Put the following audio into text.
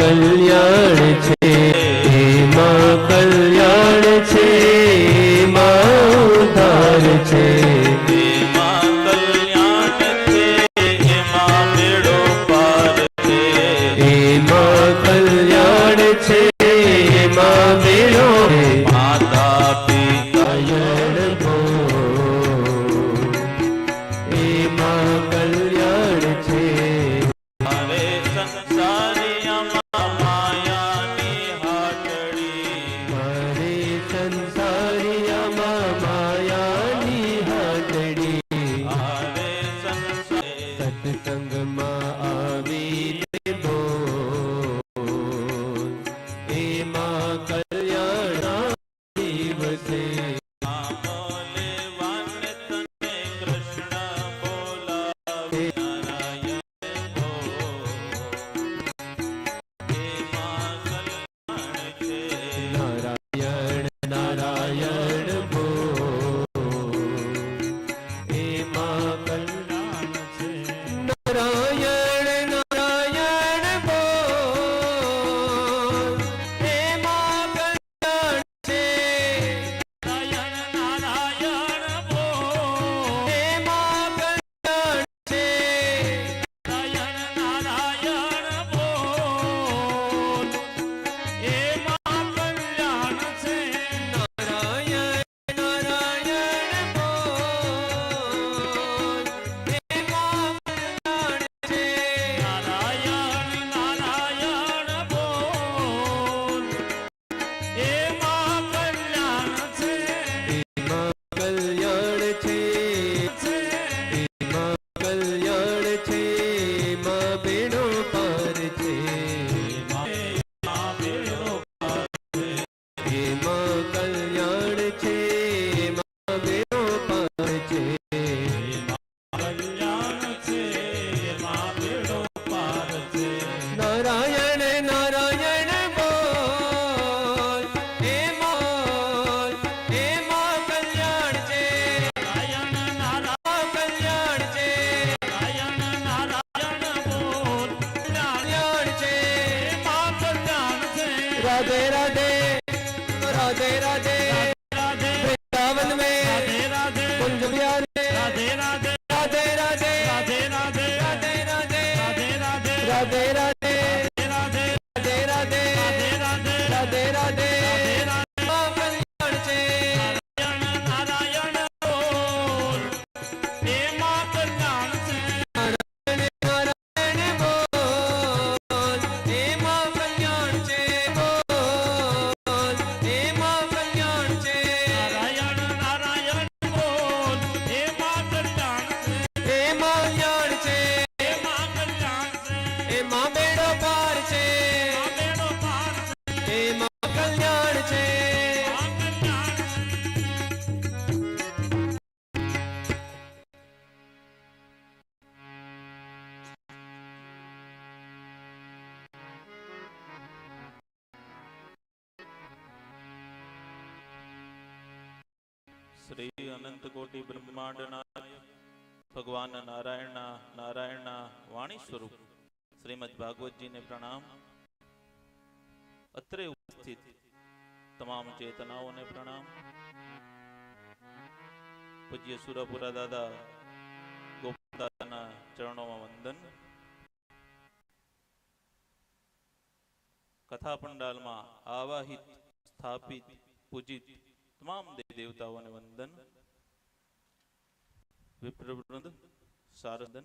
kalya Narayan Narayan வேணும். राधे राधे राधे राधे वृंदावन में राधे कुंज बिहार राधे राधे राधे राधे राधे राधे राधे राधे राधे राधे राधे राधे શ્રી અનંત કોટી બ્રહ્માંડના ભગવાન નારાયણના નારાયણના વાણી સ્વરૂપ શ્રીમદ ભાગવતજીને પ્રણામ. અત્રે ઉપસ્થિત તમામ ચેતનાઓને પ્રણામ. પૂજ્ય સુરપુરા દાદા ગોપદાદાના ચરણોમાં વંદન. કથા પંડાલમાં આવાહિત, સ્થાપિત, પૂજિત તમામ દેવતાઓને વંદન. વિપ્રવૃંદ સારદન